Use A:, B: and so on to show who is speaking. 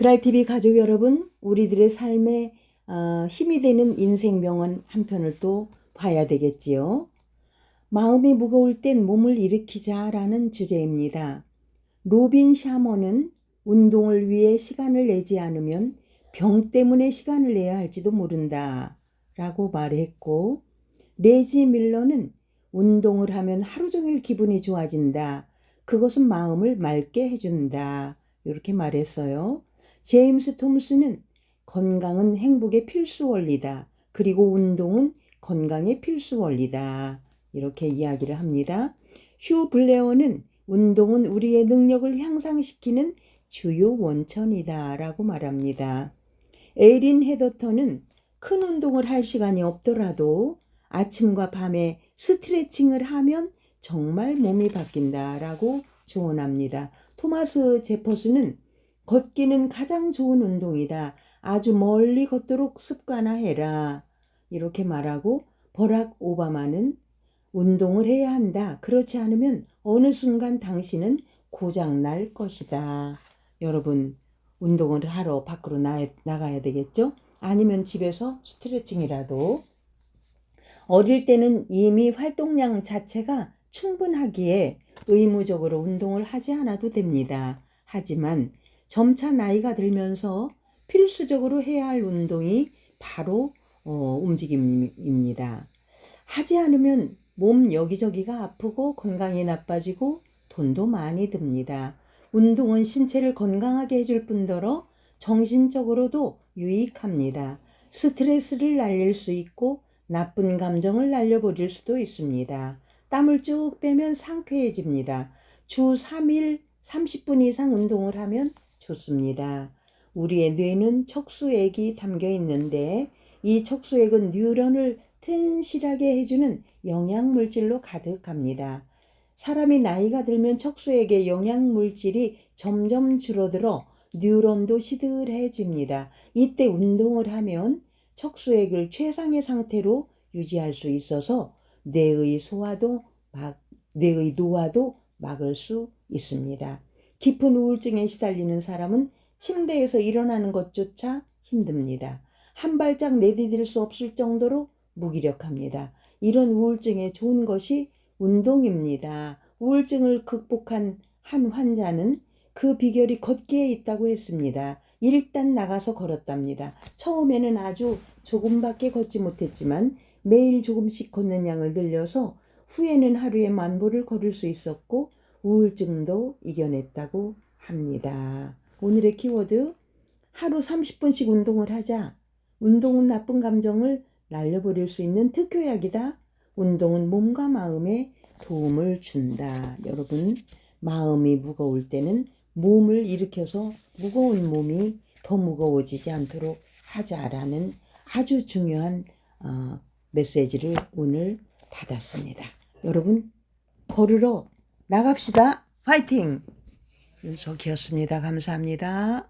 A: 그랄TV 가족 여러분, 우리들의 삶에 어, 힘이 되는 인생 명언 한 편을 또 봐야 되겠지요. 마음이 무거울 땐 몸을 일으키자라는 주제입니다. 로빈 샤머는 운동을 위해 시간을 내지 않으면 병 때문에 시간을 내야 할지도 모른다 라고 말했고, 레지 밀러는 운동을 하면 하루 종일 기분이 좋아진다. 그것은 마음을 맑게 해준다. 이렇게 말했어요. 제임스 톰스는 건강은 행복의 필수 원리다. 그리고 운동은 건강의 필수 원리다. 이렇게 이야기를 합니다. 휴 블레어는 운동은 우리의 능력을 향상시키는 주요 원천이다. 라고 말합니다. 에이린 헤더턴은 큰 운동을 할 시간이 없더라도 아침과 밤에 스트레칭을 하면 정말 몸이 바뀐다. 라고 조언합니다. 토마스 제퍼스는 걷기는 가장 좋은 운동이다. 아주 멀리 걷도록 습관화해라. 이렇게 말하고 버락 오바마는 운동을 해야 한다. 그렇지 않으면 어느 순간 당신은 고장 날 것이다. 여러분, 운동을 하러 밖으로 나, 나가야 되겠죠? 아니면 집에서 스트레칭이라도. 어릴 때는 이미 활동량 자체가 충분하기에 의무적으로 운동을 하지 않아도 됩니다. 하지만 점차 나이가 들면서 필수적으로 해야 할 운동이 바로 어, 움직임입니다. 하지 않으면 몸 여기저기가 아프고 건강이 나빠지고 돈도 많이 듭니다. 운동은 신체를 건강하게 해줄 뿐더러 정신적으로도 유익합니다. 스트레스를 날릴 수 있고 나쁜 감정을 날려버릴 수도 있습니다. 땀을 쭉 빼면 상쾌해집니다. 주 3일 30분 이상 운동을 하면 좋습니다. 우리의 뇌는 척수액이 담겨 있는데 이 척수액은 뉴런을 튼실하게 해주는 영양물질로 가득합니다. 사람이 나이가 들면 척수액의 영양물질이 점점 줄어들어 뉴런도 시들해집니다. 이때 운동을 하면 척수액을 최상의 상태로 유지할 수 있어서 뇌의 소화도 막, 뇌의 노화도 막을 수 있습니다. 깊은 우울증에 시달리는 사람은 침대에서 일어나는 것조차 힘듭니다. 한 발짝 내디딜 수 없을 정도로 무기력합니다. 이런 우울증에 좋은 것이 운동입니다. 우울증을 극복한 한 환자는 그 비결이 걷기에 있다고 했습니다. 일단 나가서 걸었답니다. 처음에는 아주 조금밖에 걷지 못했지만 매일 조금씩 걷는 양을 늘려서 후에는 하루에 만 보를 걸을 수 있었고 우울증도 이겨냈다고 합니다. 오늘의 키워드 하루 30분씩 운동을 하자. 운동은 나쁜 감정을 날려버릴 수 있는 특효약이다. 운동은 몸과 마음에 도움을 준다. 여러분, 마음이 무거울 때는 몸을 일으켜서 무거운 몸이 더 무거워지지 않도록 하자라는 아주 중요한 어, 메시지를 오늘 받았습니다. 여러분, 걸으러 나갑시다. 화이팅! 윤석이었습니다. 감사합니다.